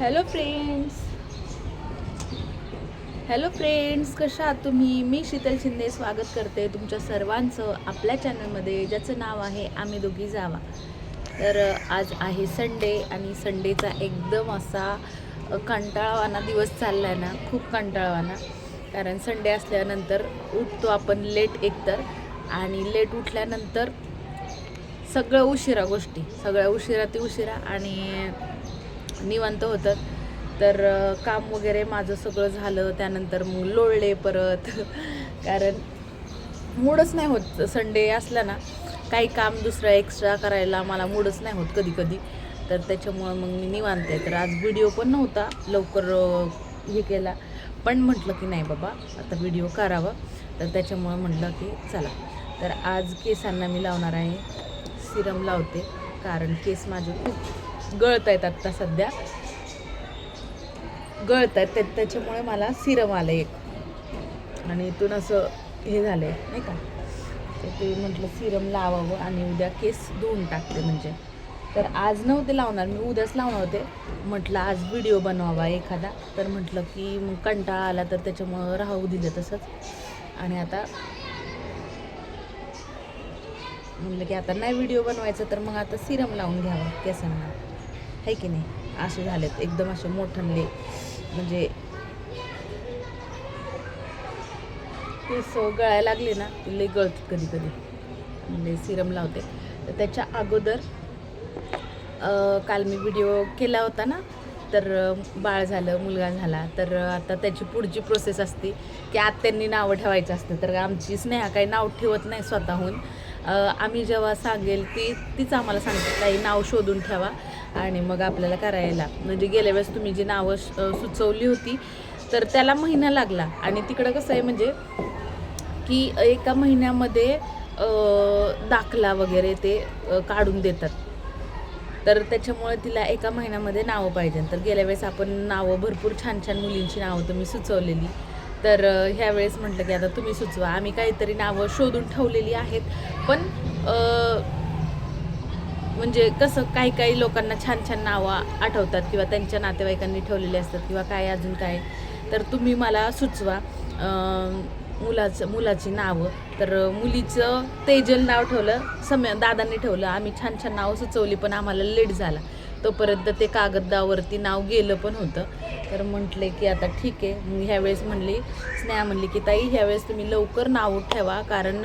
Hello friends hello friends कशा आहात तुम्ही? मी शीतल शिंदे स्वागत करते तुमच्या सर्वांचं आपल्या चॅनलमध्ये ज्याचं नाव आहे आम्ही दोघी जावा. तर आज आहे संडे आणि संडेचा एकदम असा कंटाळवाना दिवस चालला आहे ना खूप कंटाळवाना कारण संडे असल्यानंतर उठतो आपण लेट एकतर आणि लेट उठल्यानंतर सगळं उशिरा गोष्टी सगळ्या उशिरा ते उशिरा आणि निवांत होतं तर काम वगैरे माझं सगळं झालं. त्यानंतर मग लोळले परत. कारण मूडच नाही होत. संडे असला ना काही काम दुसरं एक्स्ट्रा करायला मला मूडच नाही होत कधी कधी तर त्याच्यामुळं मग मी निवांत आहे. तर आज व्हिडिओ पण नव्हता लवकर हे केला. पण म्हटलं की नाही बाबा आता व्हिडिओ करावा. तर त्याच्यामुळं म्हटलं की चला. तर आज केसांना मी लावणार आहे. सिरम लावते. कारण केस माझे खूप गळत आहेत आत्ता सध्या. गळत आहेत त्या त्याच्यामुळे मला सिरम आलं एक. आणि इथून असं हे झालं आहे नाही का? तर ते म्हटलं सिरम लावावं आणि उद्या केस धुवून टाकते म्हणजे. तर आज नव्हते लावणार मी उद्याच लावणार होते. म्हटलं आज व्हिडिओ बनवावा एखादा. तर म्हटलं की मग कंटाळा आला तर त्याच्यामुळं राहू दिलं तसंच. आणि आता म्हटलं की आता नाही व्हिडिओ बनवायचा तर मग आता सिरम लावून घ्यावा केसांना. आहे की नाही? असे झालेत. एकदम असे मोठनले म्हणजे केस गळायला लागले ना ती लई गळत कधी कधी म्हणजे सिरम लावते. तर त्याच्या अगोदर काल मी व्हिडिओ केला होता ना तर बाळ झालं मुलगा झाला तर आता त्याची पुढची प्रोसेस असते की आत्यांनी नावं ठेवायचं असतं. तर आमची स्नेहा काही नाव ठेवत नाही स्वतःहून. आम्ही जेव्हा सांगेल ती तीच आम्हाला सांगते काही नाव शोधून ठेवा. आणि मग आपल्याला करायला. म्हणजे गेल्या वेळेस तुम्ही जी नावं सुचवली होती तर त्याला महिना लागला. आणि तिकडं कसं आहे म्हणजे की एका महिन्यामध्ये दाखला वगैरे ते काढून देतात. तर त्याच्यामुळे तिला एका महिन्यामध्ये नावं पाहिजे. तर गेल्या वेळेस आपण नावं भरपूर छान छान मुलींची नावं तुम्ही सुचवलेली. तर ह्यावेळेस म्हटलं की आता तुम्ही सुचवा. आम्ही काहीतरी नावं शोधून ठेवलेली आहेत. पण म्हणजे कसं काही काही लोकांना छान छान नावं आठवतात किंवा त्यांच्या नातेवाईकांनी ठेवलेली असतात किंवा काय अजून काय. तर तुम्ही मला सुचवा मुलाचं मुलाची नावं. तर मुलीचं तेजल नाव ठेवलं सम दादांनी ठेवलं. आम्ही छान छान नावं सुचवली पण आम्हाला लेट झाला. तोपर्यंत ते कागदावरती नाव गेलं पण होतं. तर म्हटले की आता ठीक आहे. मग ह्यावेळेस म्हणली स्नेहा म्हणली की ताई ह्यावेळेस तुम्ही लवकर नाव ठेवा. कारण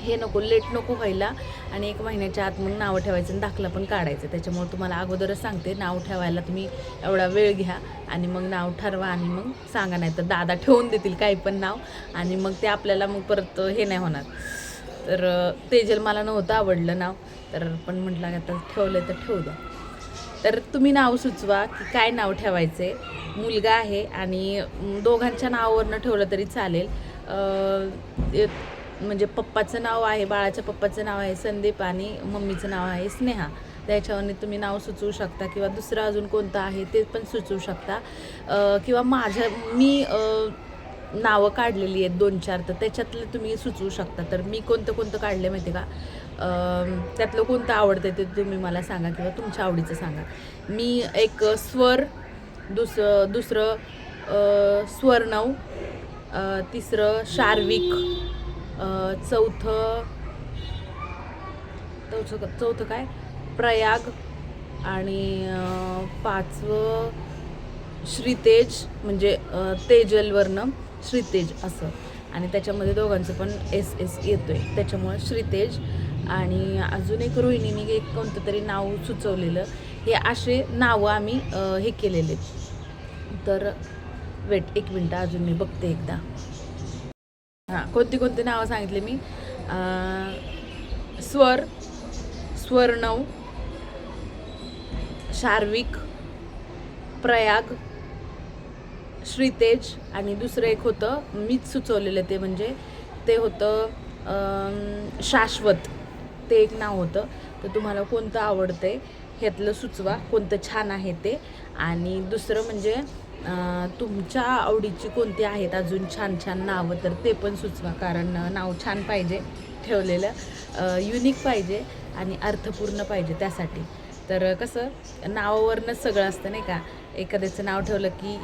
हे नको लेट नको व्हायला. आणि एक महिन्याच्या आत मग नावं ठेवायचं आणि दाखला पण काढायचं. त्याच्यामुळे तुम्हाला अगोदरच सांगते नाव ठेवायला तुम्ही एवढा वेळ घ्या आणि मग नाव ठरवा आणि मग सांगा नाही तर दादा ठेवून देतील काही पण नाव आणि मग ते आपल्याला मग परत हे नाही होणार. तर तेजल मला नव्हतं आवडलं नाव तर पण म्हटलं आता ठेवलं तर ठेवू द्या. तर तुम्ही नाव सुचवा की काय नाव ठेवायचे मुलगा आहे आणि दोघांच्या नावावरनं ठेवलं तरी चालेल. म्हणजे पप्पाचं नाव आहे बाळाच्या पप्पाचं नाव आहे संदीप आणि मम्मीचं नाव आहे स्नेहा. त्याच्यावरनी तुम्ही नाव सुचवू शकता किंवा दुसरं अजून कोणतं आहे ते पण सुचवू शकता. किंवा माझ्या मी नावं काढलेली आहेत दोन चार तर त्याच्यातलं तुम्ही सुचवू शकता. तर मी कोणतं कोणतं काढलं माहिती आहे का त्यातलं कोणतं आवडतं ते तुम्ही मला सांगा किंवा तुमच्या आवडीचं सांगा. मी एक स्वर दुस दुसरं स्वर्णव तिसरं शार्विक. चौथं चौथं चौथं काय? प्रयाग आणि पाचवं श्रीतेज म्हणजे अं, तेजलवरनं श्रीतेज असं. आणि त्याच्यामध्ये दोघांचं पण एस एस येतोय. त्याच्यामुळं श्रीतेज आणि अजून एक रोहिणीने एक कोणतं तरी नाव सुचवलेलं. हे असे नावं आम्ही हे केलेले. तर वेट एक मिनटं अजून मी बघते एकदा. हां कोणती कोणती नावं सांगितली मी? स्वर स्वर्णव शार्विक प्रयाग श्रीतेज आणि दुसरं एक होतं मीच सुचवलेलं ते म्हणजे ते होतं शाश्वत. ते एक नाव होतं. तर तुम्हाला कोणतं आवडतं आहे ह्यातलं सुचवा कोणतं छान आहे ते. आणि दुसरं म्हणजे तुमच्या आवडीची कोणती आहेत? अजून छान छान नावं तर ते पण सुचवा कारण नाव छान पाहिजे ठेवलेलं. युनिक पाहिजे आणि अर्थपूर्ण पाहिजे त्यासाठी. तर कसं नावावरनंच सगळं असतं नाही का? एखाद्याचं नाव ठेवलं की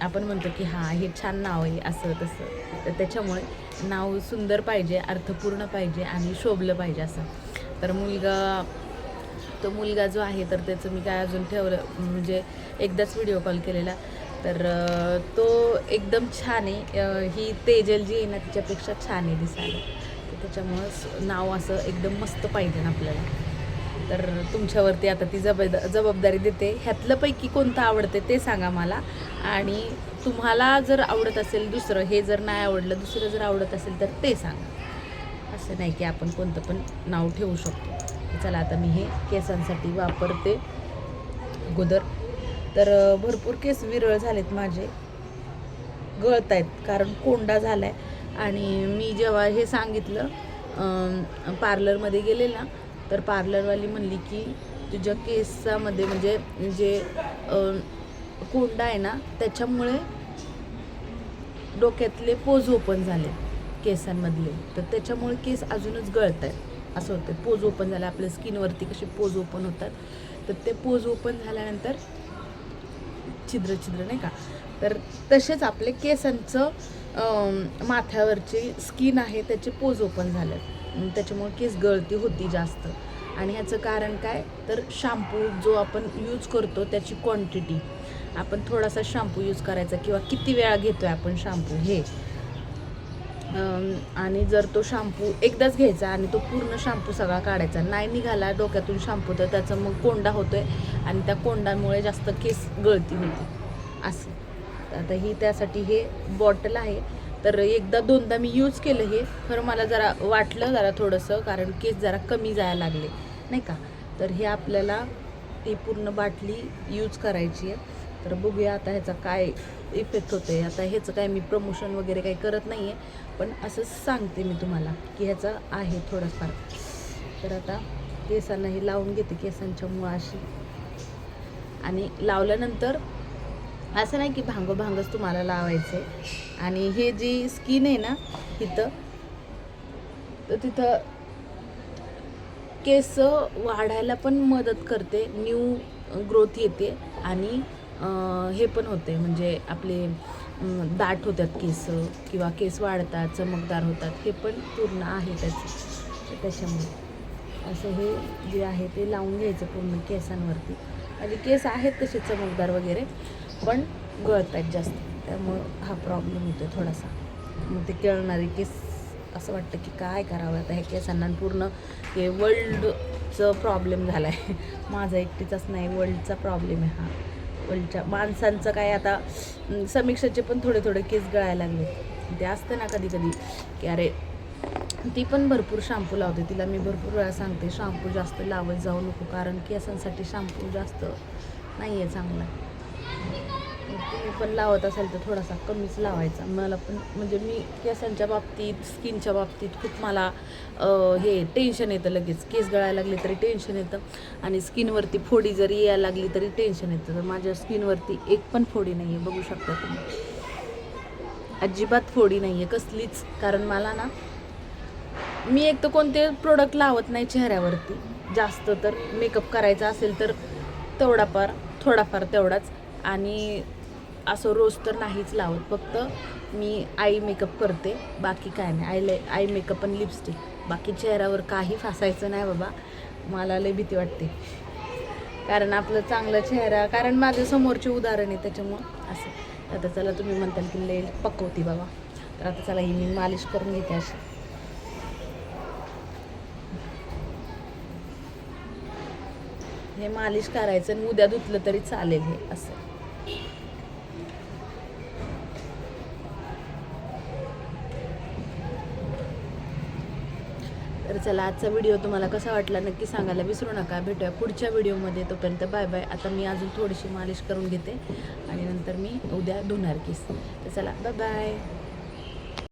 आपण म्हणतो की हां हे छान नाव आहे असं तसं. तर त्याच्यामुळे नाव सुंदर पाहिजे अर्थपूर्ण पाहिजे आणि शोभलं पाहिजे असं. तर मुलगा तो मुलगा जो आहे तर त्याचं मी काय अजून ठेवलं म्हणजे एकदाच व्हिडिओ कॉल केलेला. तर तो एकदम छान आहे. ही तेजल जी आहे ना तिच्यापेक्षा छान आहे दिसायला तर त्याच्यामुळं नाव असं एकदम मस्त पाहिजे ना आपल्याला. तर तुमच्यावरती आता ती जबाब जबाबदारी देते. ह्यातलं पैकी कोणतं आवडते ते सांगा मला. आणि तुम्हाला जर आवडत असेल दुसरं हे जर नाही आवडलं दुसरं जर आवडत असेल तर ते सांगा. असं नाही की आपण कोणतं पण नाव ठेवू शकतो. चला आता मी हे केसांसाठी वापरते. अगोदर तर भरपूर केस विरळ झालेत माझे. गळत आहेत कारण कोंडा झाला आहे आणि मी जेव्हा हे सांगितलं पार्लरमध्ये गेले ना तर पार्लरवाली म्हणली की तुझ्या केसामध्ये म्हणजे जे कोंडा आहे ना त्याच्यामुळे डोक्यातले पोज ओपन झाले केसांमधले. तर त्याच्यामुळे केस अजूनच गळत आहेत असं होतं पोज ओपन झालं आपल्या स्किनवरती कसे पोज ओपन होतात. तर ते पोज ओपन झाल्यानंतर छिद्र छिद्र नाही का? तर तसेच आपले केसांचं माथ्यावरची स्किन आहे त्याचे पोज ओपन झाले त्याच्यामुळे केस गळती होती जास्त. आणि ह्याचं कारण काय? तर शॅम्पू जो आपण यूज करतो त्याची क्वांटिटी आपण थोडासा शॅम्पू यूज करायचा किंवा किती वेळा घेतो आहे आपण शॅम्पू हे. आणि जर तो शॅम्पू एकदाच घ्यायचा आणि तो पूर्ण शॅम्पू सगळा काढायचा नाही निघाला डोक्यातून शॅम्पू तर त्याचा मग कोंडा होतो आहे आणि त्या कोंडामुळे जास्त केस गळती होते. असं. तर आता ही त्यासाठी हे बॉटल आहे. तर एकदा दोनदा मी यूज केलं हे. खरं मला जरा वाटलं जरा थोडंसं कारण केस जरा कमी जायला लागले. नाही का? तर हे आपल्याला ती पूर्ण बाटली यूज करायची आहे. तर बघूया आता ह्याचा काय इफेक्ट होतो आहे आता ह्याचं काय मी प्रमोशन वगैरे काही करत नाही आहे पण असंच सांगते मी तुम्हाला की ह्याचा आहे थोडंफार. तर आता केसांना हे लावून घेते केसांच्या मुळाशी. आणि लावल्यानंतर असं नाही की भांग भांगच तुम्हाला लावायचं. आहे आणि हे जी स्किन आहे ना तिथं तर तिथं केस वाढायला पण मदत करते न्यू ग्रोथ येते आणि हे पण होते. म्हणजे आपले दाट होतात केस किंवा केस वाढतात चमकदार होतात हे पण पूर्ण आहे त्याचं. त्याच्यामुळे असं हे जे आहे ते लावून घ्यायचं पूर्ण केसांवरती. आणि केस आहेत तसे चमकदार वगैरे पण गळत आहेत जास्त. त्यामुळं हा प्रॉब्लेम होतो थोडासा. मग ते केळणारे केस असं वाटतं की काय करावं आता? ह्या केसांना पूर्ण हे वर्ल्डचं प्रॉब्लेम झाला आहे माझा एकटीचाच नाही वर्ल्डचा प्रॉब्लेम आहे हा. वर्ल्डच्या माणसांचं काय आता समीक्षाचे पण थोडे थोडे केस गळायला लागले. ते असतं ना कधी कधी की अरे ती पण भरपूर शॅम्पू लावते. तिला मी भरपूर वेळा सांगते शॅम्पू जास्त लावत जाऊ नको कारण केसांसाठी शॅम्पू जास्त नाही आहे चांगला. तुम्ही पण लावत असाल तर थोडासा कमीच लावायचा. मला पण म्हणजे मी केसांच्या बाबतीत स्किनच्या बाबतीत खूप मला हे टेन्शन येतं लगेच. केस गळायला लागले तरी टेन्शन येतं आणि स्किनवरती फोडी जरी यायला लागली तरी टेन्शन येतं. तर माझ्या स्किनवरती एक पण फोडी नाही आहे बघू शकता तुम्ही. अजिबात फोडी नाही आहे कसलीच. कारण मला ना मी एक तर कोणते प्रोडक्ट लावत नाही चेहऱ्यावरती. जास्त तर मेकअप करायचा असेल तर तेवढाफार थोडाफार तेवढाच. आणि असं रोज तर नाहीच लावत. फक्त मी आई मेकअप करते बाकी काय नाही. आय आई मेकअप आणि लिपस्टिक बाकी चेहऱ्यावर काही फासायचं नाही बाबा. मला लय भीती वाटते. कारण आपलं चांगलं चेहरा कारण माझ्या समोरचे उदाहरण आहे त्याच्यामुळं असं. आता चला तुम्ही म्हणताल की लय पकवती बाबा. तर आता चला ही मी मालिश करून घेते अशी. हे मालिश करायचं आणि उद्या धुतलं तरी चालेल हे असं तर चला आजचा व्हिडिओ तुम्हाला कसा वाटला नक्की सांगायला विसरू नका. भेटूया पुढच्या व्हिडिओमध्ये तोपर्यंत बाय बाय आता मी अजून थोडीशी मालिश करून घेते. आणि नंतर मी उद्या धुणार केस. तर चला बाय बाय